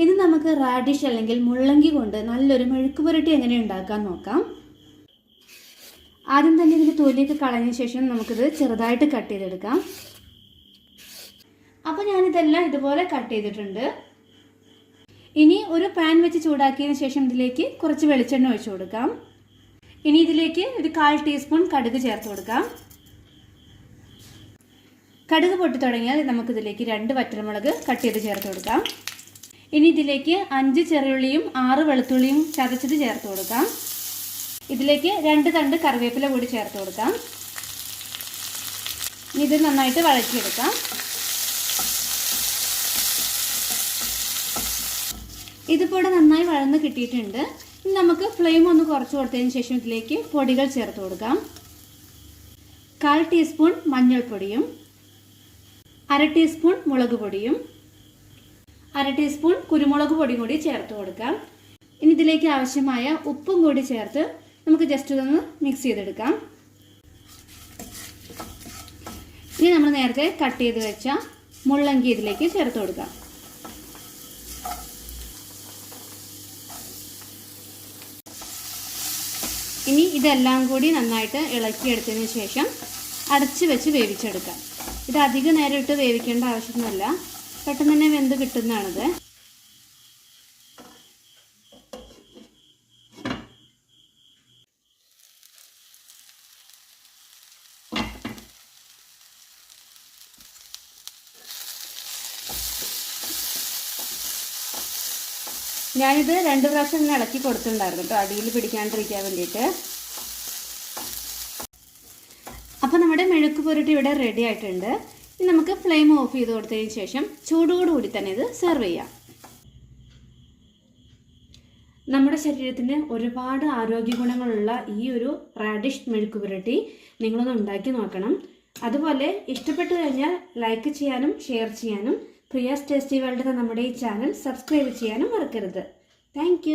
ഇനി നമുക്ക് റാഡിഷ് അല്ലെങ്കിൽ മുള്ളങ്കി കൊണ്ട് നല്ലൊരു മെഴുക്ക് പുരട്ടി എങ്ങനെ ഉണ്ടാക്കാൻ നോക്കാം. ആദ്യം തന്നെ ഇതിന്റെ തൊലിയൊക്കെ കളഞ്ഞ ശേഷം നമുക്കിത് ചെറുതായിട്ട് കട്ട് ചെയ്തെടുക്കാം. അപ്പോൾ ഞാനിതെല്ലാം ഇതുപോലെ കട്ട് ചെയ്തിട്ടുണ്ട്. ഇനി ഒരു പാൻ വെച്ച് ചൂടാക്കിയതിന് ശേഷം ഇതിലേക്ക് കുറച്ച് വെളിച്ചെണ്ണ ഒഴിച്ചു കൊടുക്കാം. ഇനി ഇതിലേക്ക് ഒരു കാൽ ടീസ്പൂൺ കടുക് ചേർത്ത് കൊടുക്കാം. കടുക് പൊട്ടി തുടങ്ങിയാൽ നമുക്കിതിലേക്ക് രണ്ട് വറ്റൽമുളക് കട്ട് ചെയ്ത് ചേർത്ത് കൊടുക്കാം. ഇനി ഇതിലേക്ക് അഞ്ച് ചെറിയുള്ളിയും ആറ് വെളുത്തുള്ളിയും ചതച്ചത് ചേർത്ത് കൊടുക്കാം. ഇതിലേക്ക് രണ്ട് തണ്ട് കറിവേപ്പില കൂടി ചേർത്ത് കൊടുക്കാം. ഇത് നന്നായിട്ട് വഴറ്റിയെടുക്കാം. ഇതിപ്പോൾ നന്നായി വഴന്ന് കിട്ടിയിട്ടുണ്ട്. ഇനി നമുക്ക് ഫ്ലെയിം ഒന്ന് കുറച്ച് കൊടുത്തതിന് ശേഷം ഇതിലേക്ക് പൊടികൾ ചേർത്ത് കൊടുക്കാം. കാൽ ടീസ്പൂൺ മഞ്ഞൾപ്പൊടിയും അര ടീസ്പൂൺ മുളക് പൊടിയും അര ടീസ്പൂൺ കുരുമുളക് പൊടി കൂടി ചേർത്ത് കൊടുക്കാം. ഇനി ഇതിലേക്ക് ആവശ്യമായ ഉപ്പും കൂടി ചേർത്ത് നമുക്ക് ജസ്റ്റ് ഇതൊന്ന് മിക്സ് ചെയ്തെടുക്കാം. ഇനി നമ്മൾ നേരത്തെ കട്ട് ചെയ്ത് വെച്ച മുള്ളങ്കി ഇതിലേക്ക് ചേർത്ത് കൊടുക്കാം. ഇനി ഇതെല്ലാം കൂടി നന്നായിട്ട് ഇളക്കിയെടുത്തതിന് ശേഷം അടച്ച് വെച്ച് വേവിച്ചെടുക്കാം. ഇത് അധിക നേരം ഇട്ട് വേവിക്കേണ്ട ആവശ്യമൊന്നുമില്ല. പെട്ടെന്ന് തന്നെ വെന്ത് കിട്ടുന്നതാണിത്. ഞാനിത് രണ്ട് പ്രാവശ്യം ഇങ്ങനെ ഇളക്കി കൊടുത്തിട്ടുണ്ടായിരുന്നു കേട്ടോ. അടിയിൽ പിടിക്കാണ്ടിരിക്കാൻ വേണ്ടിയിട്ട്. അപ്പോൾ നമ്മുടെ മെഴുക്ക് പുരട്ടി ഇവിടെ റെഡി ആയിട്ടുണ്ട്. ഇനി നമുക്ക് ഫ്ലെയിം ഓഫ് ചെയ്ത് കൊടുത്തതിന് ശേഷം ചൂടോടുകൂടി തന്നെ ഇത് സെർവ് ചെയ്യാം. നമ്മുടെ ശരീരത്തിന് ഒരുപാട് ആരോഗ്യ ഗുണങ്ങളുള്ള ഈ ഒരു റാഡിഷ് മെഴുക്ക് പുരട്ടി നിങ്ങളൊന്ന് ഉണ്ടാക്കി നോക്കണം. അതുപോലെ ഇഷ്ടപ്പെട്ടു കഴിഞ്ഞാൽ ലൈക്ക് ചെയ്യാനും ഷെയർ ചെയ്യാനും പ്രിയാസ് ടേസ്റ്റി വേൾഡ് നമ്മുടെ ഈ ചാനൽ സബ്സ്ക്രൈബ് ചെയ്യാനും മറക്കരുത്. താങ്ക്